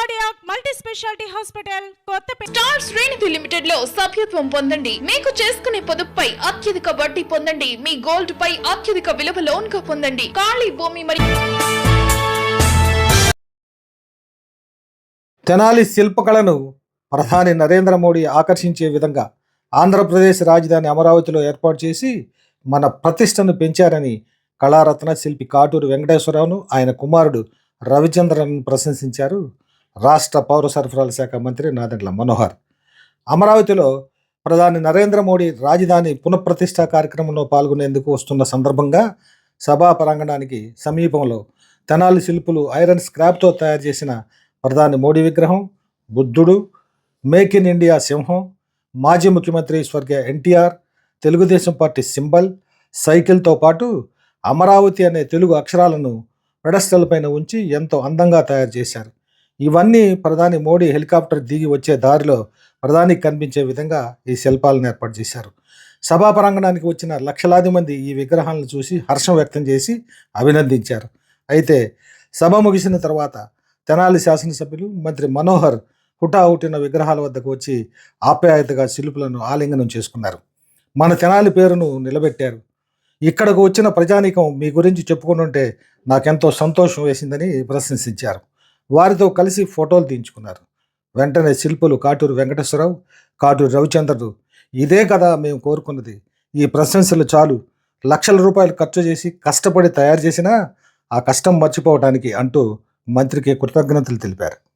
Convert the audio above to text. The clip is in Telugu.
Cardiac multi speciality hospital Kothapeta. Star శ్రేణిధి లిమిటెడ్లో సభ్యత్వం పొందండి. మీకు చేసుకునే పొదుపుపై అత్యధిక వడ్డీ పొందండి. మీ గోల్డ్ పై అత్యధిక విలువ లోన్గా పొందండి. ఖాళీ భూమి మరియు తెనాలి శిల్పకళను ప్రధాని నరేంద్ర మోడీ ఆకర్షించే విధంగా ఆంధ్రప్రదేశ్ రాజధాని అమరావతిలో ఏర్పాటు చేసి మన ప్రతిష్టను పెంచారని కళారత్న శిల్పి కాటూరు వెంకటేశ్వరరావును ఆయన కుమారుడు రవిచంద్రన్ ప్రశంసించారు. రాష్ట్ర పౌర సరఫరాల శాఖ మంత్రి నాదెండ్ల మనోహర్. అమరావతిలో ప్రధాని నరేంద్ర మోడీ రాజధాని పునఃప్రతిష్ఠ కార్యక్రమంలో పాల్గొనేందుకు వస్తున్న సందర్భంగా సభా ప్రాంగణానికి సమీపంలో తెనాలి శిల్పులు ఐరన్ స్క్రాప్తో తయారు చేసిన ప్రధాని మోడీ విగ్రహం బుద్ధుడు మేక్ ఇన్ ఇండియా సింహం మాజీ ముఖ్యమంత్రి స్వర్గీయ ఎన్టీఆర్ తెలుగుదేశం పార్టీ సింబల్ సైకిల్తో పాటు అమరావతి అనే తెలుగు అక్షరాలను పెడస్టల్ పైన ఉంచి ఎంతో అందంగా తయారు చేశారు. ఇవన్నీ ప్రధాని మోడీ హెలికాప్టర్ దిగి వచ్చే దారిలో ప్రధానికి కనిపించే విధంగా ఈ శిల్పాలను ఏర్పాటు చేశారు. సభా ప్రాంగణానికి వచ్చిన లక్షలాది మంది ఈ విగ్రహాలను చూసి హర్షం వ్యక్తం చేసి అభినందించారు. అయితే సభ ముగిసిన తర్వాత తెనాలి శాసనసభ్యులు మంత్రి మనోహర్ హుటాహుటిన విగ్రహాల వద్దకు వచ్చి ఆప్యాయతగా శిల్పులను ఆలింగనం చేసుకున్నారు. మన తెనాలి పేరును నిలబెట్టారు. ఇక్కడకు వచ్చిన ప్రజానీకం మీ గురించి చెప్పుకుంటుంటే నాకెంతో సంతోషం వేసిందని ప్రశంసించారు. వారితో కలిసి ఫోటోలు తీయించుకున్నారు. వెంటనే శిల్పులు కాటూరు వెంకటేశ్వరరావు కాటూరు రవిచంద్రుడు ఇదే కదా మేము కోరుకున్నది. ఈ ప్రశంసలు చాలు. లక్షల రూపాయలు ఖర్చు చేసి కష్టపడి తయారు చేసినా ఆ కష్టం మర్చిపోవటానికి అంటూ మంత్రికి కృతజ్ఞతలు తెలిపారు.